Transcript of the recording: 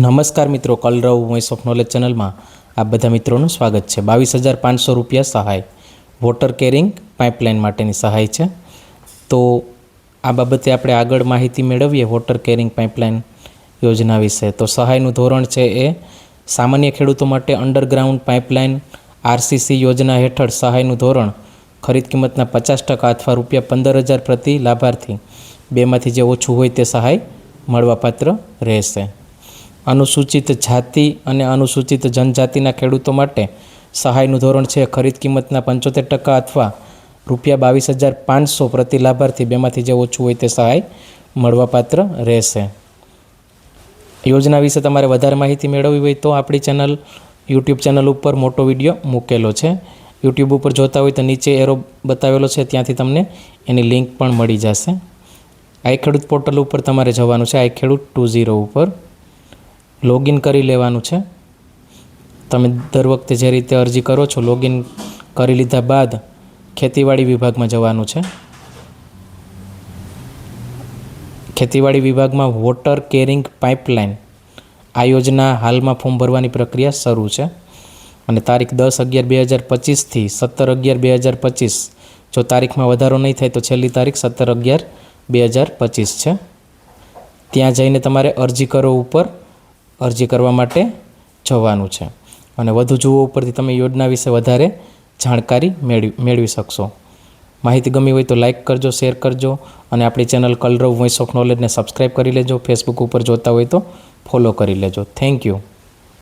નમસ્કાર મિત્રો, કલરવ voice of knowledge ચેનલમાં આ બધા મિત્રોનું સ્વાગત છે. બાવીસ હજાર પાંચસો રૂપિયા સહાય. વોટર કેરિંગ પાઇપલાઇન માટેની સહાય છે. તો આ બાબતે આપણે આગળ માહિતી મેળવીએ વોટર કેરિંગ પાઇપલાઇન યોજના વિશે. તો સહાયનું ધોરણ છે એ સામાન્ય ખેડૂતો માટે અંડરગ્રાઉન્ડ પાઇપલાઇન આરસીસી યોજના હેઠળ સહાયનું ધોરણ. ખરીદ કિંમતના પચાસ ટકા અથવા રૂપિયા પંદર હજાર પ્રતિ લાભાર્થી. બેમાંથી જે ઓછું હોય તે સહાય મળવાપાત્ર રહેશે. અનુસૂચિત જાતિ અને અનુસૂચિત જનજાતિના ખેડૂતો માટે સહાયનું ધોરણ છે ખરીદ કિંમતના પંચોતેર ટકા અથવા રૂપિયા બાવીસ હજાર પાંચસો પ્રતિ લાભાર્થી બેમાંથી જે ઓછું હોય તે સહાય મળવાપાત્ર રહેશે. યોજના વિશે તમારે વધારે માહિતી મેળવવી હોય તો આપણી ચેનલ યુટ્યુબ ચેનલ ઉપર મોટો વીડિયો મૂકેલો છે. યુટ્યુબ ઉપર જોતા હોય તો નીચે એરો બતાવેલો છે, ત્યાંથી તમને એની લિંક પણ મળી જશે. આઈ ખેડૂત પોર્ટલ ઉપર તમારે જવાનું છે, આઈ ખેડૂત ટુ ઝીરો ઉપર. લોગિન કરી લેવાનું છે. તમે દર વખતે જે રીતે અરજી કરો છો, લોગિન કરી લીધા બાદ ખેતીવાડી વિભાગમાં જવાનું છે. ખેતીવાડી વિભાગમાં વોટર કેરિંગ પાઇપલાઇન આ યોજના હાલમાં ફોર્મ ભરવાની પ્રક્રિયા શરૂ છે. અને તારીખ દસ અગિયાર બે હજાર પચીસથી સત્તર અગિયાર બે હજાર પચીસ. જો તારીખમાં વધારો નહીં થાય તો છેલ્લી તારીખ સત્તર અગિયાર બે હજાર પચીસ છે. ત્યાં જઈને તમારે અરજી કરો ઉપર અરજી કરવા માટે જવાનું છે. અને વધુ જુઓ ઉપરથી તમે યોજના વિશે વધારે જાણકારી મેળવી મેળવી શકશો. માહિતી ગમી હોય તો લાઇક કરજો, શેર કરજો અને આપણી ચેનલ કલરવ વોઇસ ઓફ નોલેજને સબસ્ક્રાઈબ કરી લેજો. ફેસબુક ઉપર જોતા હોય તો ફોલો કરી લેજો. Thank you.